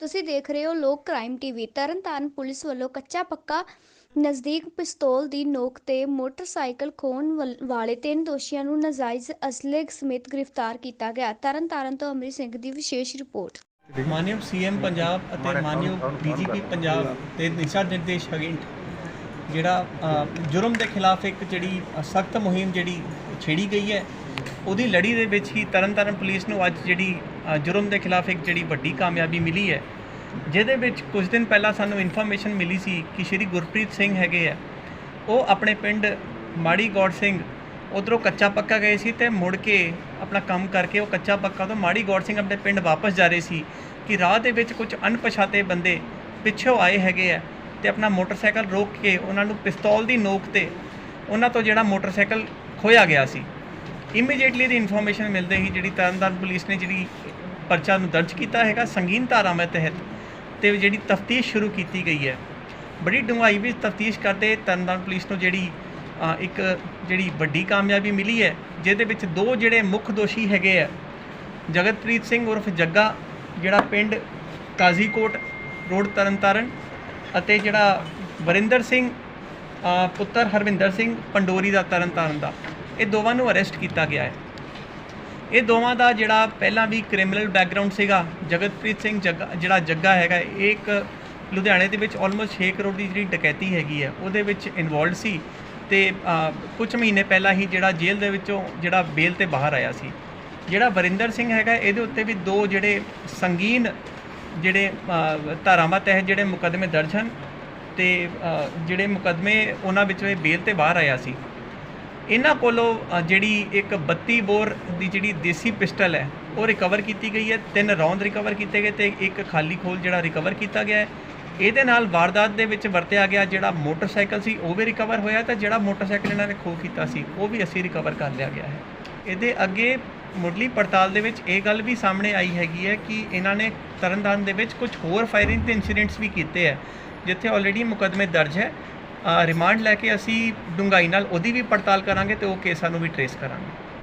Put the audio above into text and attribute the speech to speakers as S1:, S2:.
S1: ਤੁਸੀਂ ਦੇਖ ਰਹੇ ਹੋ ਲੋਕ ਕ੍ਰਾਈਮ ਟੀਵੀ। ਤਰਨਤਾਰਨ ਪੁਲਿਸ ਵੱਲੋਂ ਕੱਚਾ ਪੱਕਾ ਨਜ਼ਦੀਕ ਪਿਸਤੌਲ ਦੀ ਨੋਕ ਤੇ ਮੋਟਰਸਾਈਕਲ ਖੋਹਣ ਵੱਲ- ਵਾਲੇ ਤਿੰਨ ਦੋਸ਼ੀਆਂ ਨੂੰ ਨਾਜਾਇਜ਼ ਅਸਲੇ ਸਮੇਤ ਗ੍ਰਿਫਤਾਰ ਕੀਤਾ ਗਿਆ। ਤਰਨਤਾਰਨ ਤੋਂ ਅਮਰੀ ਸਿੰਘ ਦੀ ਵਿਸ਼ੇਸ਼ ਰਿਪੋਰਟ।
S2: ਮਾਨਯੋਗ ਸੀਐਮ ਪੰਜਾਬ ਅਤੇ ਮਾਨਯੋਗ ਡੀਜੀਪੀ ਪੰਜਾਬ ਦੇ ਦਿਸ਼ਾ ਨਿਰਦੇਸ਼ ਹੇਠ ਜਿਹੜਾ ਅ, ਜੁਰਮ ਦੇ ਖਿਲਾਫ ਇੱਕ ਜਿਹੜੀ ਸਖਤ ਮੁਹਿੰਮ ਜਿਹੜੀ ਛੇੜੀ ਗਈ ਹੈ ਉਹਦੀ ਲੜੀ ਦੇ ਵਿੱਚ ਹੀ ਤਰਨਤਾਰਨ ਪੁਲਿਸ ਨੂੰ ਅੱਜ ਜਿਹੜੀ ਜੁਰਮ ਦੇ ਖਿਲਾਫ ਇੱਕ ਜਿਹੜੀ ਵੱਡੀ ਕਾਮਯਾਬੀ ਮਿਲੀ ਹੈ, ਜਿਹਦੇ ਵਿੱਚ ਕੁਝ ਦਿਨ ਪਹਿਲਾਂ ਸਾਨੂੰ ਇਨਫੋਰਮੇਸ਼ਨ ਮਿਲੀ ਸੀ ਕਿ ਸ਼੍ਰੀ ਗੁਰਪ੍ਰੀਤ ਸਿੰਘ ਹੈਗੇ ਆ। ਉਹ ਆਪਣੇ ਪਿੰਡ ਮਾੜੀ ਗੌੜ ਸਿੰਘ ਉਧਰੋਂ ਕੱਚਾ ਪੱਕਾ ਗਏ ਸੀ ਤੇ ਮੁੜ ਕੇ ਆਪਣਾ ਕੰਮ ਕਰਕੇ ਉਹ ਕੱਚਾ ਪੱਕਾ ਤੋਂ ਮਾੜੀ ਗੌੜ ਸਿੰਘ ਆਪਣੇ ਪਿੰਡ ਵਾਪਸ ਜਾ ਰਹੇ ਸੀ ਕਿ ਰਾਹ ਦੇ ਵਿੱਚ ਕੁਝ ਅਣਪਛਾਤੇ ਬੰਦੇ ਪਿੱਛੋਂ ਆਏ ਹੈਗੇ ਆ ਤੇ ਆਪਣਾ ਮੋਟਰਸਾਈਕਲ ਰੋਕ ਕੇ ਉਹਨਾਂ ਨੂੰ ਪਿਸਤੌਲ ਦੀ ਨੋਕ ਤੇ ਉਹਨਾਂ ਤੋਂ ਜਿਹੜਾ ਮੋਟਰਸਾਈਕਲ ਖੋਇਆ ਗਿਆ ਸੀ। ਇਮੀਡੀਏਟਲੀ ਦੀ ਇਨਫੋਰਮੇਸ਼ਨ ਮਿਲਦੇ ਹੀ ਜਿਹੜੀ ਤਰਨਤਾਰਨ ਪੁਲਿਸ ਨੇ ਜਿਹੜੀ ਪਰਚਾ ਨੂੰ ਦਰਜ ਕੀਤਾ ਹੈਗਾ, ਸੰਗੀਨ ਧਾਰਾਵਾਂ ਤਹਿਤ, ਤੇ ਜਿਹੜੀ ਤਫਤੀਸ਼ ਸ਼ੁਰੂ ਕੀਤੀ ਗਈ ਹੈ। ਬੜੀ ਡੂੰਘਾਈ ਵਿੱਚ ਤਫਤੀਸ਼ ਕਰਦੇ ਤਰਨਤਾਰਨ ਪੁਲਿਸ ਨੂੰ ਜਿਹੜੀ ਇੱਕ ਜਿਹੜੀ ਵੱਡੀ ਕਾਮਯਾਬੀ ਮਿਲੀ ਹੈ, ਜਿਹਦੇ ਵਿੱਚ ਦੋ ਜਿਹੜੇ ਮੁੱਖ ਦੋਸ਼ੀ ਹੈਗੇ ਆ, ਜਗਤਪ੍ਰੀਤ ਸਿੰਘ ਉਰਫ ਜੱਗਾ, ਜਿਹੜਾ ਪਿੰਡ ਕਾਜ਼ੀਕੋਟ ਰੋਡ ਤਰਨਤਾਰਨ, ਅਤੇ ਜਿਹੜਾ ਵਰਿੰਦਰ ਸਿੰਘ ਪੁੱਤਰ ਹਰਵਿੰਦਰ ਸਿੰਘ ਪੰਡੋਰੀ ਦਾ ਤਰਨਤਾਰਨ ਦਾ। ਇਹ ਦੋਵਾਂ ਨੂੰ ਅਰੈਸਟ ਕੀਤਾ ਗਿਆ ਹੈ। ਇਹ ਦੋਵਾਂ ਦਾ ਜਿਹੜਾ ਪਹਿਲਾਂ ਵੀ ਕ੍ਰਿਮੀਨਲ ਬੈਕਗ੍ਰਾਉਂਡ ਸੀਗਾ, ਜਗਤਪ੍ਰੀਤ ਸਿੰਘ ਜੱਗਾ, ਜਿਹੜਾ ਜੱਗਾ ਹੈਗਾ, ਇਹ ਇੱਕ ਲੁਧਿਆਣੇ ਦੇ ਵਿੱਚ ਆਲਮੋਸਟ 6 ਕਰੋੜ ਦੀ ਜਿਹੜੀ ਡਕੈਤੀ ਹੈਗੀ ਹੈ, ਉਹਦੇ ਵਿੱਚ ਇਨਵੋਲਡ ਸੀ ਤੇ ਕੁਝ ਮਹੀਨੇ ਪਹਿਲਾਂ ਹੀ ਜਿਹੜਾ ਜੇਲ੍ਹ ਦੇ ਵਿੱਚੋਂ ਜਿਹੜਾ ਬੇਲ ਤੇ ਬਾਹਰ ਆਇਆ ਸੀ। ਜਿਹੜਾ ਵਰਿੰਦਰ ਸਿੰਘ ਹੈਗਾ, ਇਹਦੇ ਉੱਤੇ ਵੀ ਦੋ ਜਿਹੜੇ ਸੰਗੀਨ ਜਿਹੜੇ ਧਾਰਾਵਾਂ ਤਹਿਤ ਜਿਹੜੇ ਮੁਕੱਦਮੇ ਦਰਜ ਹਨ ਤੇ ਜਿਹੜੇ ਮੁਕੱਦਮੇ ਉਹਨਾਂ ਵਿੱਚੋਂ ਇਹ ਬੇਲ ਤੇ ਬਾਹਰ ਆਇਆ ਸੀ। ਇਹਨਾਂ ਕੋਲੋਂ ਅ, ਜਿਹੜੀ ਇੱਕ 32 ਬੋਰ ਦੀ ਜਿਹੜੀ ਦੇਸੀ ਪਿਸਟਲ ਹੈ ਉਹ ਰਿਕਵਰ ਕੀਤੀ ਗਈ ਹੈ। ਤਿੰਨ ਰੌਂਦ ਰਿਕਵਰ ਕੀਤੇ ਗਏ ਤੇ ਇੱਕ ਖਾਲੀ ਖੋਲ ਜਿਹੜਾ ਰਿਕਵਰ ਕੀਤਾ ਗਿਆ ਹੈ। ਇਹਦੇ ਨਾਲ ਵਾਰਦਾਤ ਦੇ ਵਿੱਚ ਵਰਤਿਆ ਗਿਆ ਜਿਹੜਾ ਮੋਟਰਸਾਈਕਲ ਸੀ ਉਹ ਵੀ ਰਿਕਵਰ ਹੋਇਆ ਤੇ ਜਿਹੜਾ ਮੋਟਰਸਾਈਕਲ ਇਹਨਾਂ ਨੇ ਖੋਹ ਕੀਤਾ ਸੀ ਉਹ ਵੀ ਅਸੀਂ ਰਿਕਵਰ ਕਰ ਲਿਆ ਗਿਆ ਹੈ। ਇਹਦੇ ਅੱਗੇ ਮੁੱਢਲੀ ਪੜਤਾਲ ਦੇ ਵਿੱਚ ਇਹ ਗੱਲ ਵੀ ਸਾਹਮਣੇ ਆਈ ਹੈਗੀ ਹੈ ਕਿ ਇਹਨਾਂ ਨੇ ਤਰਨਤਾਰਨ ਦੇ ਵਿੱਚ ਕੁਝ ਹੋਰ ਫਾਇਰਿੰਗ ਦੇ ਇਨਸੀਡੈਂਟਸ ਵੀ ਕੀਤੇ ਹੈ ਜਿੱਥੇ ਆਲਰੇਡੀ ਮੁਕੱਦਮੇ ਦਰਜ ਹੈ। ਰਿਮਾਂਡ ਲੈ ਕੇ ਅਸੀਂ ਡੂੰਘਾਈ ਨਾਲ ਉਹਦੀ ਵੀ ਪੜਤਾਲ ਕਰਾਂਗੇ ਤੇ ਉਹ ਕੇਸਾਂ ਨੂੰ ਵੀ ਟਰੇਸ ਕਰਾਂਗੇ।